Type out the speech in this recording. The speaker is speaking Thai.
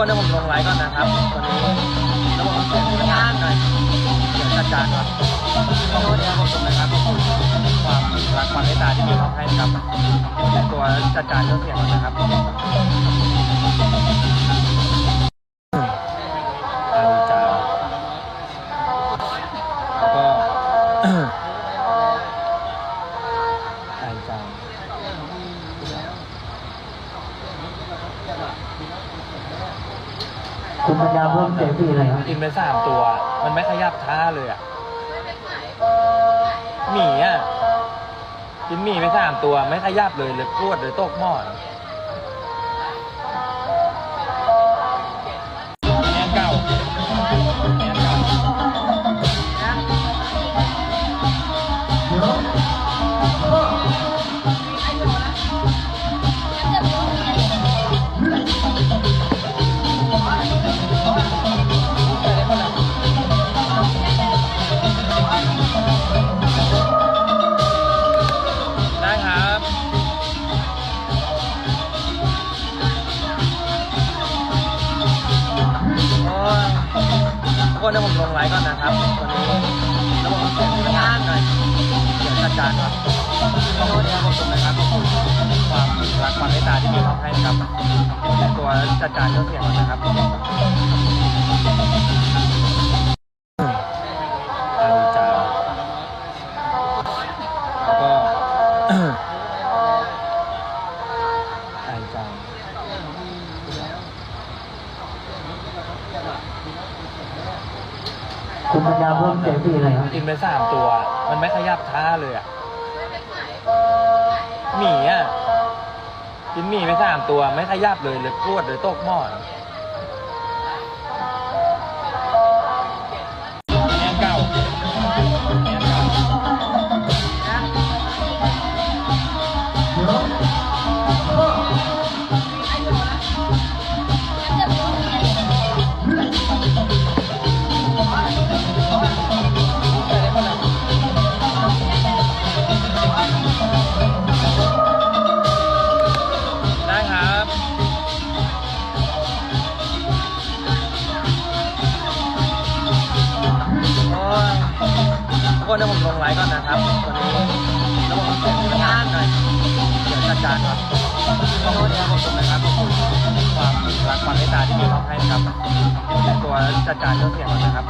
คนเดี๋ยวผมลงไลฟ์ก่อนนะครับตอนนี้ระบบเสียงมันนานหน่อยเดี๋ยวจัดการก่อนขอโทษที่ผมส่งนะครับขอบคุณความรักความเมตตาที่มีมอให้นะครับตัวจัดการเรื่องเสียงนนะครับ คุณปัญญาเพิ่มเสียงพี่อะไรครับกินไปสามตัว มันไม่ขยับท่าเลยอะหมีอะ กินหมีไปสามตัว ไม่ขยับเลยเลยปวดเลยตกหม้อ คนเดี๋ยวผมลงไลน์ก่อนนะครับตอนนี้ระบบเสียงมันนานหน่อยเดี๋ยวจัดการก่อนขอโทษที่ผมส่งนะครับขอบคุณความรักความเมตตาที่มีมอบให้นะครับตัวจัดการเรื่องเสียงก่อนนะครับ คุณปัญญาเพิ่มเสียงพี่อะไรครับกินไปสามตัว มันไม่ขยับท่าเลยอะหมีอะกินหมีไปสามตัว ไม่ขยับเลยเลยพวดเลยตกหม้อ คนเดี๋ยวผมลงไลฟ์ก่อนนะครับตอนนี้ระบบเสียงมันนานหน่อยเดี๋ยวจัดการก่อนขอโทษที่ผมส่งนะครับขอบคุณความรักความเมตตาที่มีมอบให้นะครับตัวจัดการเรื่องเสียงนะครับ